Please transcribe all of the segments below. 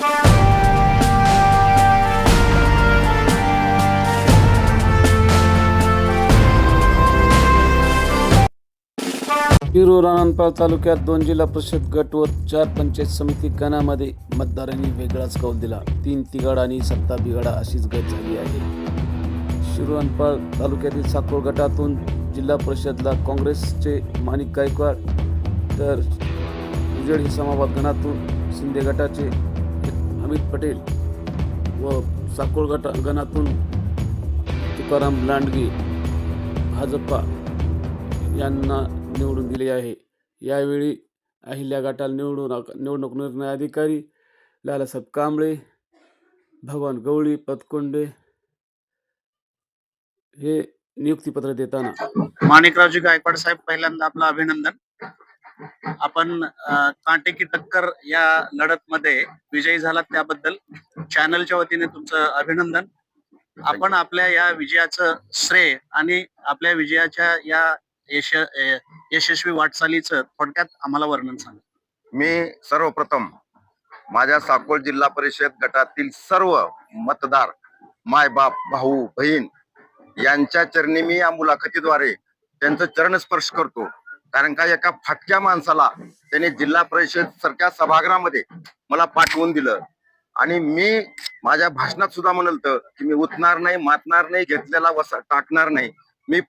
शिरूर अनंतपाळ तालुक्यात दोन जिल्हा परिषद गट व चार पंचायत समिती गणामध्ये मतदारांनी वेगळाच कौल दिला. तीन तिघाड आणि सत्ता बिघाडा अशीच गट झाली आहे. शिरूर अनंतपाळ तालुक्यातील साकोळ गटातून जिल्हा परिषदला काँग्रेसचे माणिक गायकवाड तर उजेड इस्लामाबाद गणातून शिंदे गटाचे अमित पटेल व साकोळ गटा गणातून तुकाराम लांडगे भाजपा यांना निवडून दिले आहे. यावेळी अहिल्या गटाला निवडून निवडणूक निर्णय अधिकारी लालासाहेब कांबळे भगवान गवळी पतकोंडे हे नियुक्तीपत्र देताना. माणिकरावजी गायकवाड साहेब पहिल्यांदा आपलं अभिनंदन. आपण काटे कांटे की टक्कर या लढत मध्ये विजयी झालात त्याबद्दल चॅनलच्या वतीने तुमचं अभिनंदन. आपण आपल्या या विजयाचं श्रेय आणि आपल्या विजयाच्या या यश यशस्वी वाटचालीचं थोडक्यात आम्हाला वर्णन सांगा. मी सर्वप्रथम माझ्या साकोळ जिल्हा परिषद गटातील सर्व मतदार माय बाप भाऊ बहीण यांच्या चरणी मी या मुलाखतीद्वारे त्यांचं चरण स्पर्श करतो. कारण का एका फाटक्या माणसाला त्याने जिल्हा परिषद सारख्या सभागृहामध्ये मला पाठवून दिलं. आणि मी माझ्या भाषणात सुद्धा म्हणाल तर की मी उठणार नाही मातणार नाही घेतलेला वसा टाकणार नाही. मी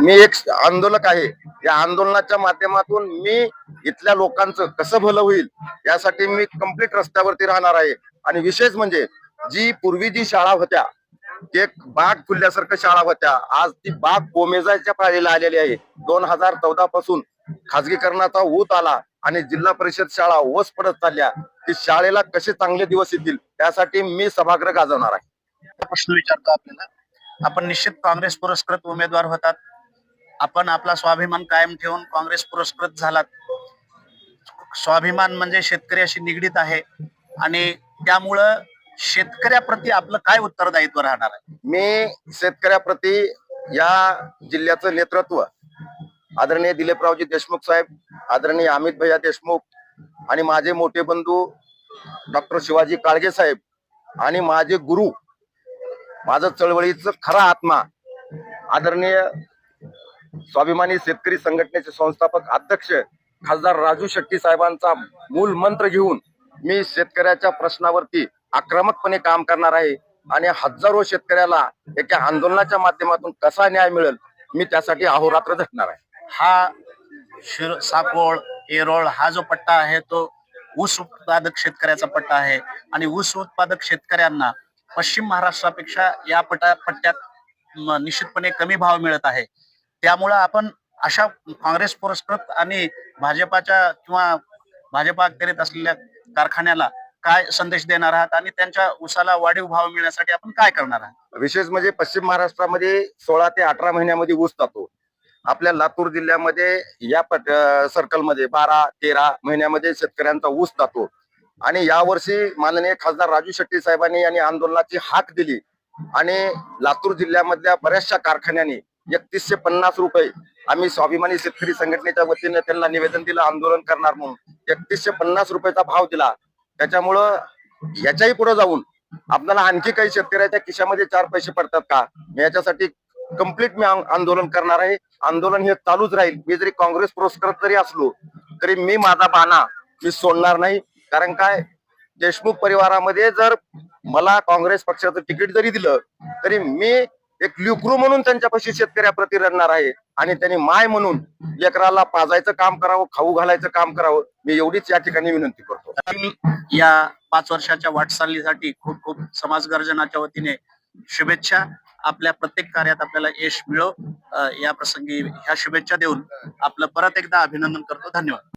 मी एक आंदोलक आहे. या आंदोलनाच्या माध्यमातून मी इथल्या लोकांचं कसं भलं होईल यासाठी मी कंप्लीट रस्त्यावरती राहणार आहे. आणि विशेष म्हणजे जी पूर्वी जी शाळा होत्या एक बाग फुलल्यासारखं शाळा होत्या आज ती बाग कोमेजाच्या पाळीला आलेली आहे. दोन हजार चौदा पासून खाजगीकरणाचा ऊत आला आणि जिल्हा परिषद शाळा ओस पडत चालल्या. ती शाळेला कसे चांगले दिवस येतील त्यासाठी मी सभागृह गाजवणार आहे. प्रश्न विचारतो आपल्याला. आपण निश्चित काँग्रेस पुरस्कृत उमेदवार होतात. आपण आपला स्वाभिमान कायम ठेवून काँग्रेस पुरस्कृत झालात. स्वाभिमान म्हणजे शेतकऱ्याशी निगडीत आहे. आणि त्यामुळं शेतकऱ्याप्रती आपलं काय उत्तरदायित्व राहणार आहे? मी शेतकऱ्याप्रती या जिल्ह्याचं नेतृत्व आदरणीय दिलीपरावजी देशमुख साहेब आदरणीय अमित भैया देशमुख आणि माझे मोठे बंधू डॉक्टर शिवाजी काळगे साहेब आणि माझे गुरु माझं चळवळीचं खरा आत्मा आदरणीय स्वाभिमानी शेतकरी संघटनेचे संस्थापक अध्यक्ष खासदार राजू शेट्टी साहेबांचा मूल मंत्र घेऊन मी शेतकऱ्याच्या प्रश्नावरती आक्रमकपणे काम करणार आहे आणि हजारो शेतकऱ्याला एका आंदोलनाच्या माध्यमातून कसा न्याय मिळेल मी त्यासाठी अहोरात्र झटणार आहे. हा शिर साकोळ येरोळ हा जो पट्टा आहे तो ऊस उत्पादक शेतकऱ्याचा पट्टा आहे. आणि ऊस उत्पादक शेतकऱ्यांना पश्चिम महाराष्ट्रापेक्षा या पटा पट्ट्यात निश्चितपणे कमी भाव मिळत आहे. त्यामुळं आपण अशा काँग्रेस पुरस्कृत आणि भाजपाच्या किंवा भाजपा करीत असलेल्या कारखान्याला काय संदेश देणार आहात आणि त्यांच्या उसाला वाढीव भाव मिळण्यासाठी आपण काय करणार आहात? विशेष म्हणजे पश्चिम महाराष्ट्रामध्ये सोळा ते अठरा महिन्यामध्ये ऊस जातो. आपल्या लातूर जिल्ह्यामध्ये या सर्कलमध्ये बारा तेरा महिन्यामध्ये शेतकऱ्यांचा ऊस जातो. आणि यावर्षी माननीय खासदार राजू शेट्टी साहेबांनी यांनी आंदोलनाची हाक दिली. आणि लातूर जिल्ह्यामधल्या बऱ्याचशा कारखान्यांनी एकतीसशे पन्नास रुपये आम्ही स्वाभिमानी शेतकरी संघटनेच्या वतीने त्यांना निवेदन दिलं आंदोलन करणार म्हणून. एकतीसशे पन्नास रुपयाचा भाव दिला. त्याच्यामुळं याच्याही पुढे जाऊन आपल्याला आणखी काही शेतकऱ्याच्या खिशामध्ये चार पैसे पडतात का? मी याच्यासाठी कंप्लीट मी आंदोलन करणार आहे. आंदोलन हे चालूच राहील. मी जरी काँग्रेस पुरस्कार जरी असलो तरी मी माझा बाना मी सोडणार नाही. कारण काय? देशमुख परिवारामध्ये जर मला काँग्रेस पक्षाचं तिकीट जरी दिलं तरी मी एक ल्युक्रू म्हणून त्यांच्यापाशी शेतकऱ्याप्रती रडणार आहे. आणि त्यांनी माय म्हणून लेकराला पाजायचं काम करावं खाऊ घालायचं काम करावं मी एवढीच या ठिकाणी विनंती करतो. या पाच वर्षाच्या वाटचालीसाठी खूप खूप समाज गर्जनाच्या वतीने शुभेच्छा. आपल्या प्रत्येक कार्यात आपल्याला यश मिळो. या प्रसंगी ह्या शुभेच्छा देऊन आपलं परत एकदा अभिनंदन करतो. धन्यवाद.